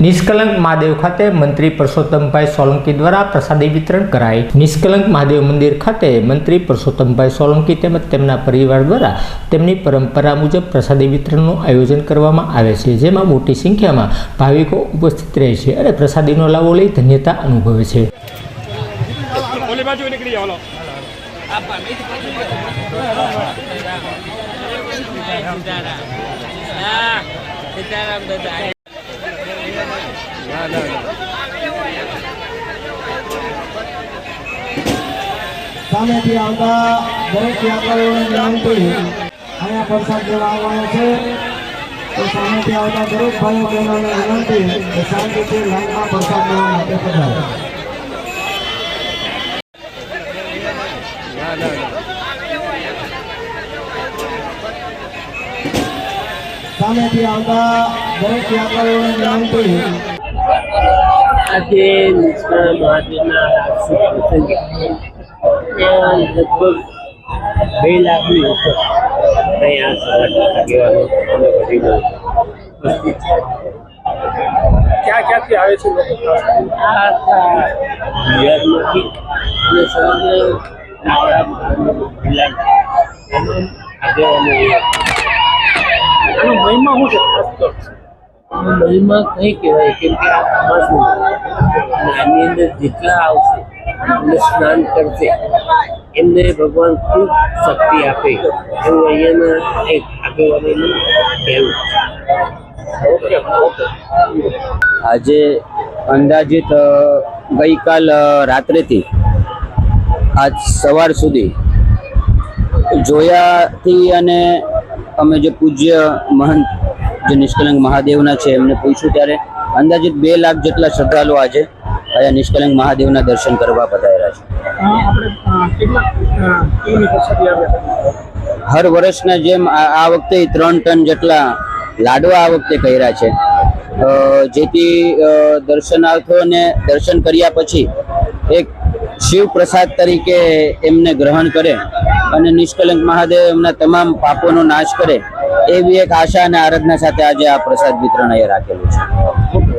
નિષ્કલંક મહાદેવ ખાતે મંત્રી પરસોત્તમભાઈ સોલંકી દ્વારા પ્રસાદી વિતરણ કરાય નિષ્કલંક મહાદેવ મંદિર ખાતે મંત્રી પરસોત્તમભાઈ સોલંકી તેમજ તેમના પરિવાર દ્વારા તેમની પરંપરા મુજબ પ્રસાદી વિતરણનું આયોજન કરવામાં આવે છે જેમાં મોટી સંખ્યામાં ભાવિકો ઉપસ્થિત રહે છે અને પ્રસાદીનો લાભો લઈ ધન્યતા અનુભવે છે સીતારામ દાદા સામેથી આવતા દરેક યાત્રાળુઓને વિનંતી, અહીંયા પ્રસાદ લેવા આવવાનો છે. તો સામેથી આવતા દરેક ભાઈઓ બહેનોને વિનંતી કે શાંતિથી લાઈનમાં પ્રસાદ લેવા માટે પધારે. સામેથી આવતા દરેક યાત્રાળુઓને વિનંતી આજે નિષ્કળ મહાદેવના ત્યાં લગભગ બે લાખની ઉપર અહીંયા સવારના આગેવાનો અને વડીલો ઉપસ્થિત છે. ક્યાં ક્યાંથી આવે છે ગુજરાતમાંથી અને સમગ્ર આગેવાનો આનો મહિમા શું છે? મહિમા કઈ કહેવાય કેમ કે આ અમાસનું આની અંદર જેટલા આવશે એમને સ્નાન કરશે એમને ભગવાન ખૂબ શક્તિ આપે. એવું અહીંયાના એક આગેવાનીનું કહેવું આજે અંદાજિત ગઈકાલ રાત્રેથી આજ સવાર સુધી જોયાથી અને અમે જે પૂજ્ય મહંત જે નિષ્કલંક મહાદેવના છે એમને પૂછ્યું ત્યારે અંદાજિત બે લાખ જેટલા શ્રદ્ધાળુ આજે અહીંયા નિષ્કલંક મહાદેવના દર્શન કરવા પધાર્યા છે. હર વર્ષના જેમ આ આ વખતે ત્રણ ટન જેટલા લાડવા આ વખતે કર્યા છે. જેથી દર્શનાર્થોને દર્શન કર્યા પછી એક શિવ પ્રસાદ તરીકે એમને ગ્રહણ કરે અને નિષ્કલંક મહાદેવ એમના તમામ પાપોનો નાશ કરે એવી એક આશા અને આરાધના સાથે આજે આ પ્રસાદ વિતરણ અહીંયા રાખેલું છે.